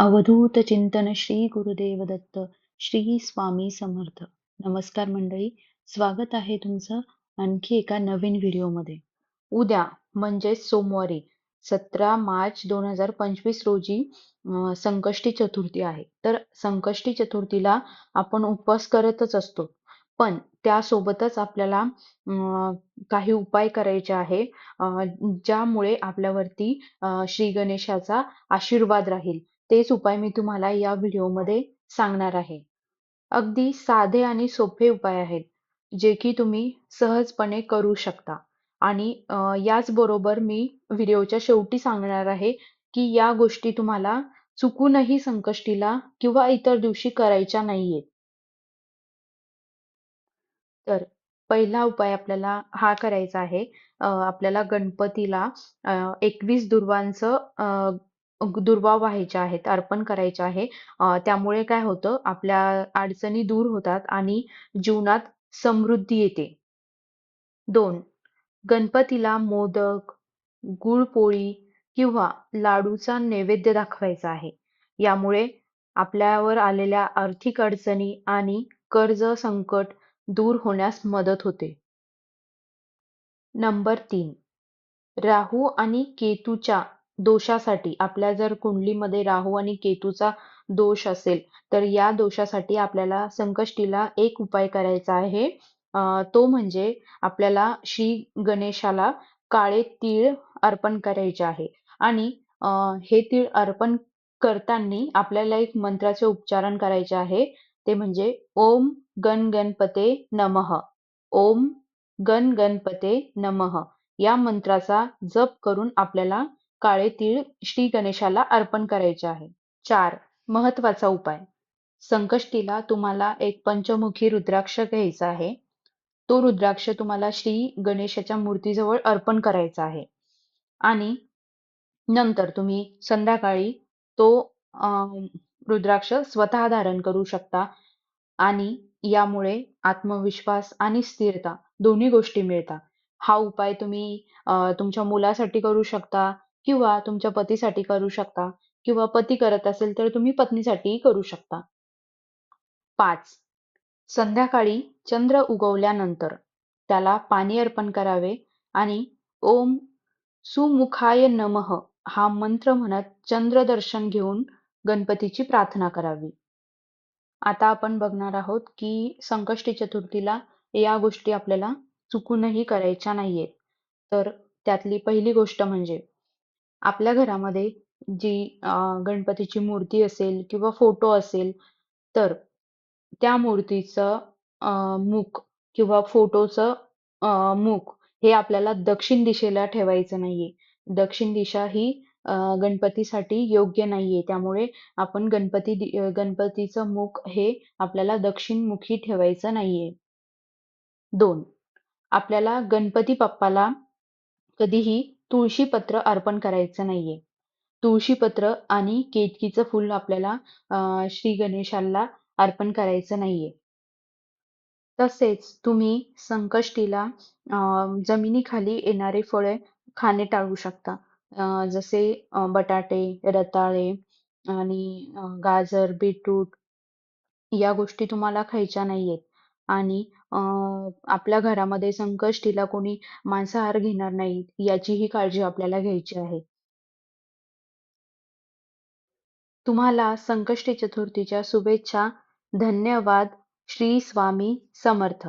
अवधूत चिंतन श्री गुरुदेव दत्त श्री स्वामी समर्थ. नमस्कार मंडळी स्वागत आहे तुमचं आणखी एका नवीन व्हिडिओमध्ये. उद्या म्हणजे सोमवारी सतरा मार्च दोन हजार पंचवीस रोजी संकष्टी चतुर्थी आहे. तर संकष्टी चतुर्थीला आपण उपवास करतच असतो. पण त्यासोबतच आपल्याला काही उपाय करायचे आहे ज्यामुळे आपल्यावरती श्री गणेशाचा आशीर्वाद राहील. तेच उपाय मी तुम्हाला या व्हिडिओमध्ये सांगणार आहे. अगदी साधे आणि सोपे उपाय आहेत जे की तुम्ही सहजपणे करू शकता. आणि याचबरोबर मी व्हिडिओच्या शेवटी सांगणार आहे की या गोष्टी तुम्हाला चुकूनही संकष्टीला किंवा इतर दिवशी करायच्या नाहीयेत. तर पहिला उपाय आपल्याला हा करायचा आहे आपल्याला गणपतीला एकवीस दुर्वांचं अं, दुर्वा व्हायचे आहेत अर्पण करायचे आहे. त्यामुळे काय होतं आपल्या अडचणी दूर होतात आणि जीवनात समृद्धी येते. दोन गणपतीला मोदक गुळपोळी किंवा लाडूचा नैवेद्य दाखवायचा आहे. यामुळे आपल्यावर आलेल्या आर्थिक अडचणी आणि कर्ज संकट दूर होण्यास मदत होते. नंबर तीन राहू आणि केतूच्या दोषासाठी आपल्या जर कुंडलीमध्ये राहू आणि केतूचा दोष असेल तर या दोषासाठी आपल्याला संकष्टीला एक उपाय करायचा आहे. तो म्हणजे आपल्याला श्री गणेशाला काळे तीळ अर्पण करायचे आहे. आणि हे तीळ अर्पण करताना आपल्याला एक मंत्राचे उच्चारण करायचे आहे. ते म्हणजे ओम गण गणपते नमः. ओम गण गणपते नमः. या मंत्राचा जप करून आपल्याला काळे तीळ श्री गणेशाला अर्पण करायचे आहे. चार महत्त्वाचा उपाय. संकष्टीला तुम्हाला एक पंचमुखी रुद्राक्ष घ्यायचा आहे. तो रुद्राक्ष तुम्हाला श्री गणेशाच्या मूर्तीजवळ अर्पण करायचा आहे. आणि नंतर तुम्ही संध्याकाळी तो रुद्राक्ष स्वतः धारण करू शकता आणि यामुळे आत्मविश्वास आणि स्थिरता दोन्ही गोष्टी मिळतात. हा उपाय तुम्ही तुमच्या मुलासाठी करू शकता. किंवा तुमच्या पतीसाठी करू शकता किंवा पती करत असेल तर तुम्ही पत्नीसाठीही करू शकता. पाच. संध्याकाळी चंद्र उगवल्यानंतर त्याला पाणी अर्पण करावे आणि ओम सुमुखाय नमः हा मंत्र म्हणत चंद्र दर्शन घेऊन गणपतीची प्रार्थना करावी. आता आपण बघणार आहोत की संकष्टी चतुर्थीला या गोष्टी आपल्याला चुकूनही करायच्या नाहीयेत. तर त्यातली पहिली गोष्ट म्हणजे आपल्या घरामध्ये जी अं, गणपतीची मूर्ती असेल किंवा फोटो असेल तर त्या मूर्तीचं अं, मुख किंवा फोटोचं अं, मुख हे आपल्याला दक्षिण दिशेला ठेवायचं नाहीये. दक्षिण दिशा ही अं, गणपतीसाठी योग्य नाहीये. त्यामुळे आपण गणपती दि- गणपतीचं मुख हे आपल्याला दक्षिणमुखी ठेवायचं नाहीये. दोन आपल्याला गणपती बाप्पाला कधीही तुळशीपत्र अर्पण करायचं नाहीये. तुळशीपत्र आणि केतकीचं फुल आपल्याला श्री गणेशाला अर्पण करायचं नाहीये. तसेच तुम्ही संकष्टीला जमिनीखाली येणारे फळे खाणे टाळू शकता. जसे बटाटे रताळे आणि गाजर बीटरूट या गोष्टी तुम्हाला खायच्या नाहीयेत. आणि आपल्या घरामध्ये संकष्टीला कोणी मांसाहार घेणार नाही याचीही काळजी आपल्याला घ्यायची आहे. तुम्हाला संकष्टी चतुर्थीच्या शुभेच्छा धन्यवाद श्री स्वामी समर्थ.